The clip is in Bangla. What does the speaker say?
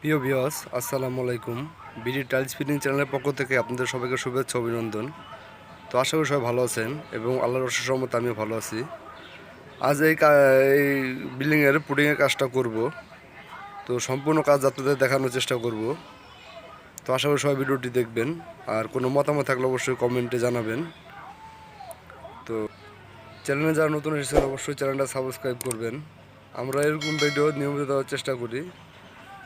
প্রিয় ভিওস আসসালামু আলাইকুম। বিডি টাইলস ফিটিং চ্যানেলের পক্ষ থেকে আপনাদের সবাইকে শুভেচ্ছা, অভিনন্দন। তো আশা করি সবাই ভালো আছেন এবং আল্লাহর সহমতে আমিও ভালো আছি। আজ এই এই বিল্ডিংয়ের পুডিংয়ের কাজটা করব। তো সম্পূর্ণ কাজ আপনাদের দেখানোর চেষ্টা করব। তো আশা করি সবাই ভিডিওটি দেখবেন। আর কোনো মতামত থাকলে অবশ্যই কমেন্টে জানাবেন। তো চ্যানেলে যারা নতুন এসেছেন, অবশ্যই চ্যানেলটা সাবস্ক্রাইব করবেন। আমরা এরকম ভিডিও নিয়মিত দেওয়ার চেষ্টা করি।